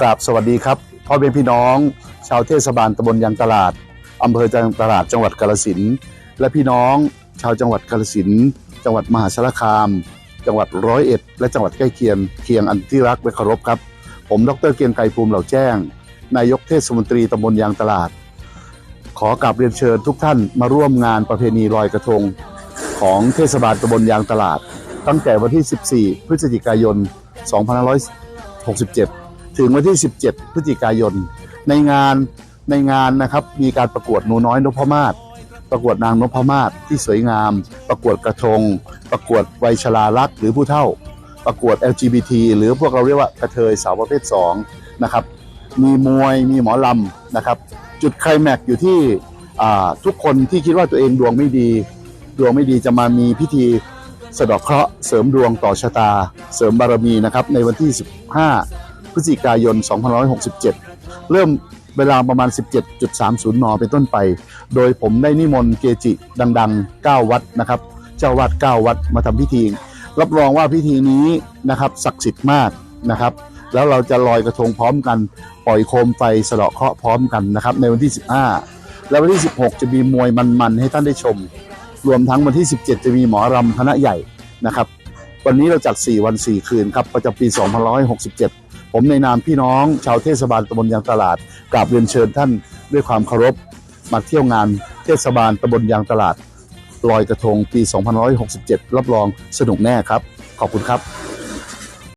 กราบสวัสดีครับพ่อเป็นพี่น้อง ชาวเทศบาลตำบลยางตลาดอำเภอยางตลาดจังหวัดกาฬสินและพี่น้อง ชาวจังหวัดกาฬสินจังหวัดมหาสารคาม จังหวัดร้อยเอ็ด และจังหวัดใกล้เคียงเคียงอันที่รักและเคารพครับ ผมดรเกียงไกรภูมิเหล่าแจ้ง นายกเทศมนตรีตำบลยางตลาด ขอกราบเรียนเชิญทุกท่านมาร่วมงานประเพณีลอยกระทง ของเทศบาลตำบลยางตลาด ตั้งแต่วันที่ 14 พฤศจิกายน 2567 ถึงวันที่ 17 พฤศจิกายน ในงานในงานนะครับมีการประกวดหนูน้อยนพมาศประกวดนางนพมาศที่สวยงาม ประกวดกระทง ประกวดวัยชราลักษ์หรือผู้เฒ่า ประกวด LGBT หรือพวกเราเรียกว่ากระเทยสาวประเภท2นะครับมีมวยมีหมอลำนะครับ จุดไคลแม็กอยู่ที่ทุกคนที่คิดว่าตัวเองดวงไม่ดี ดวงไม่ดีจะมามีพิธีสะดอกเคราะห์เสริมดวงต่อชะตา เสริมบารมีนะครับในวันที่ 15 พฤศจิกายน 2567 เริ่มเวลาประมาณ 17.30 น เป็นต้นไป โดยผมได้นิมนต์เกจิดัง ๆ 9 วัดนะครับ เจ้าวาด9วัดมาทำพิธี รับรองว่าพิธีนี้นะครับศักดิ์สิทธิ์มากนะครับ แล้วเราจะลอยกระทงพร้อมกัน ปล่อยโคมไฟสะเดาะเคราะห์พร้อมกันนะครับ ในวันที่ 15 แล้ววันที่ 16 จะมีมวยมันๆให้ท่านได้ชม รวมทั้งวันที่ 17 จะมีหมอรำคณะใหญ่นะครับ วันนี้เราจัด 4 วัน 4 คืนครับประจำปี 2567 ผมในนามพี่น้องชาวเทศบาลตำบลยางตลาดกราบเรียนเชิญท่านด้วยความเคารพมาเที่ยวงานเทศบาลตำบลยางตลาดลอยกระทงปี 2567 รับรองสนุกแน่ครับ ขอบคุณครับ